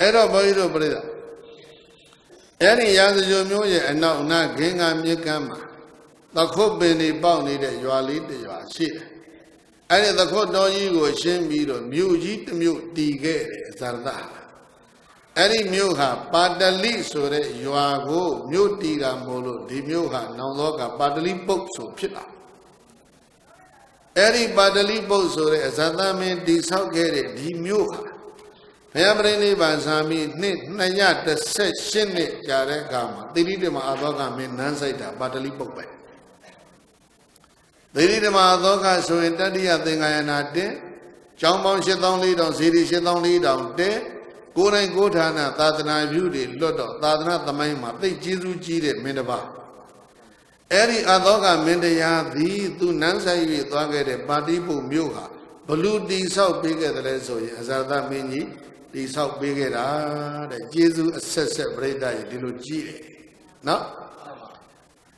အဲ့တော့ဘုန်းကြီးတို့ပြိဿအဲ့ဒီရာဇဂိုမျိုးရဲ့အနောက်နာဂင်္ဂမြစ်ကမ်းမှာသခုတ်ပင်တွေပေါက်နေတဲ့ရွာလေးတစ်ရွာရှိတယ်အဲ့ဒီသခုတ်တော်ကြီးကိုရှင်းပြီးတော့မြို့ကြီးတစ်မြို့တည်ခဲ့တယ်ဇာရတအဲ့ဒီမြို့ဟာပါတလိဆိုတဲ့ရွာကိုမြို့တည်တာမို့လို့ဒီမြို့ဟာနောင်သောကပါတလိပုတ်ဆိုဖြစ်တာအဲ့ဒီပါတလိပုတ်ဆိုတဲ့အဇာသမင်းတည်ဆောက်ခဲ့တဲ့ဒီမြို့ဟာ ဘုရားပရိနိဗ္ဗာန်ဇာမီနှစ်218နှစ်ကြာတဲ့အခါမှာတိရိဓမ္မအဘောကမင်းနန်းဆိုင်တာပါတလိပုတ်ပဲတိရိဓမ္မအဘောကဆိုရင်တတိယသင်္ကာယနာတင်ကျောင်းပေါင်း7400ဇီရီ7400တင်ကိုယ်တိုင်ကိုယ်ဌာနသာသနာပြုတွေလွတ်တော့သာသနာသမိုင်းမှာသိကျေးဇူးကြီးတဲ့မင်းတစ်ပါးအဲ့ဒီအသောကမင်းတရားသည်သူနန်းဆိုင်၍သွားခဲ့တဲ့ပါတိပုမြို့ဟာဘလူတိဆောက်ပေးခဲ့တယ်လဲဆိုရင်အဇာသမင်းကြီး တိဆောက်ပေးခဲ့တာတဲ့ကျေးဇူးအဆက်ဆက်ပြိတ္တရဲ့ဒီလိုကြီးတယ်နော်